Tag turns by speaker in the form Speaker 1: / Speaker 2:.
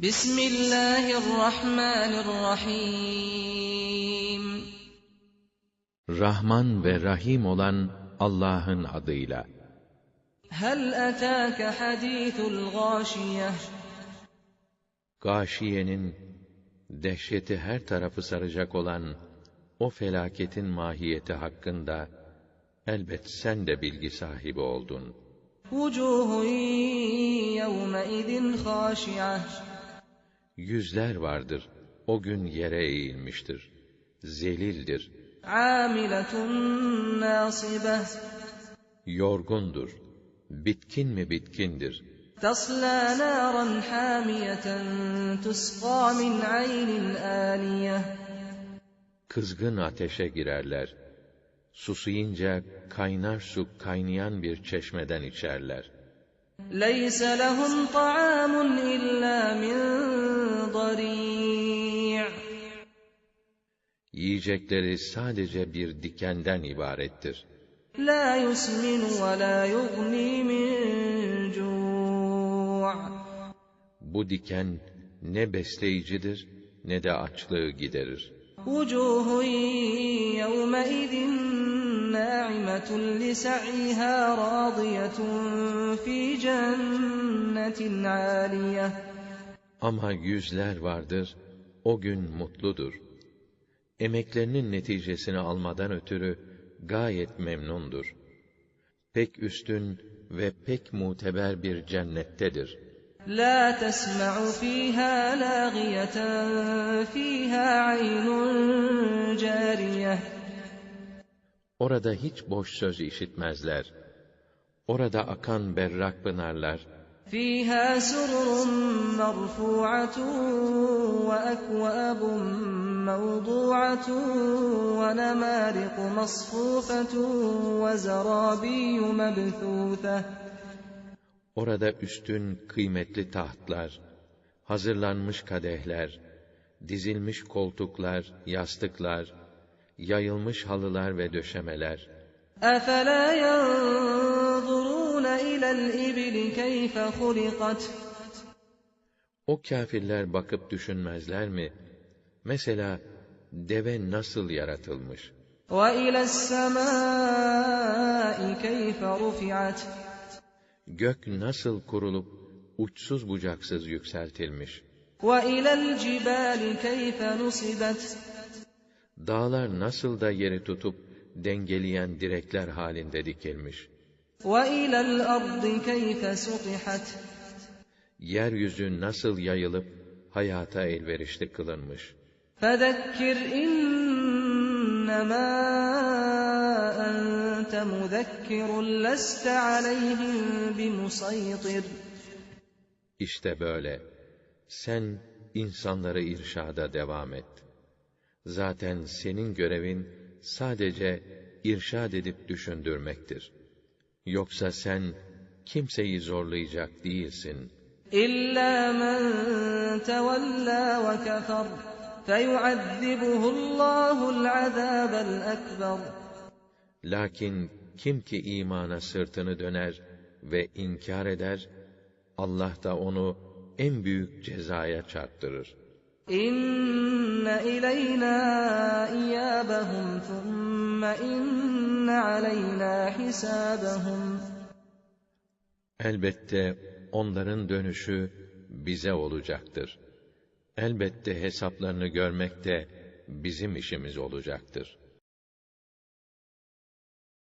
Speaker 1: Bismillahirrahmanirrahim.
Speaker 2: Rahman ve Rahim olan Allah'ın adıyla.
Speaker 1: Hel etâke hadîthul gâşiyeh.
Speaker 2: Gâşiyenin dehşeti her tarafı saracak olan o felaketin mahiyeti hakkında elbet sen de bilgi sahibi oldun.
Speaker 1: Vucuhun yevme idin khâşiyeh
Speaker 2: yüzler vardır. O gün yere eğilmiştir. Zelildir. Yorgundur. Bitkin mi bitkindir. Kızgın ateşe girerler. Susayınca kaynar su kaynayan bir çeşmeden içerler.''
Speaker 1: ليس لهم طعام إلا من ضريع
Speaker 2: Yiyecekleri sadece bir dikenden ibarettir.
Speaker 1: لا يسمن ولا يغني من جوع
Speaker 2: Bu diken ne besleyicidir ne de açlığı giderir.
Speaker 1: وجوه يومئذ ناعمة لسعيها راضية في جنة عالية
Speaker 2: Ama yüzler vardır, o gün mutludur. Emeklerinin neticesini almadan ötürü gayet memnundur. Pek üstün ve pek muteber bir cennettedir.
Speaker 1: لا تسمع فيها لاغية فيها عين
Speaker 2: Orada hiç boş söz işitmezler. Orada akan berrak pınarlar,
Speaker 1: فيها سرر مرفوعة وأكواب موضوعة ونمارق مصفوفة وزرابي مبثوثة
Speaker 2: orada üstün kıymetli tahtlar, hazırlanmış kadehler, dizilmiş koltuklar, yastıklar, yayılmış halılar ve döşemeler,
Speaker 1: أفلا ينظرون إلى الإبل كيف خلقت
Speaker 2: O kâfirler bakıp düşünmezler mi? Mesela deve nasıl yaratılmış?
Speaker 1: وإلى السماء كيف رفعت
Speaker 2: Gök nasıl kurulup uçsuz bucaksız yükseltilmiş?
Speaker 1: وإلى الجبال كيف نصبت
Speaker 2: Dağlar nasıl da yeri tutup dengeleyen direkler halinde dikilmiş?
Speaker 1: وإلى الأرض كيف سطحت
Speaker 2: Yeryüzü nasıl yayılıp hayata elverişli kılınmış?
Speaker 1: فذكر إنما أنت مذكر لست عليهم بمسيطر
Speaker 2: İşte böyle. Sen insanları irşada devam et. Zaten senin görevin sadece irşad edip düşündürmektir. Yoksa sen kimseyi zorlayacak değilsin.
Speaker 1: İlla men tevella ve kefer feyuazzibuhullahul azabel ekber.
Speaker 2: Lakin kim ki imana sırtını döner ve inkar eder, Allah da onu en büyük cezaya çarptırır.
Speaker 1: İnne ileyna iyâbehum thumme inne aleyna hisâbehum.
Speaker 2: Elbette onların dönüşü bize olacaktır. Elbette hesaplarını görmek de bizim işimiz olacaktır.''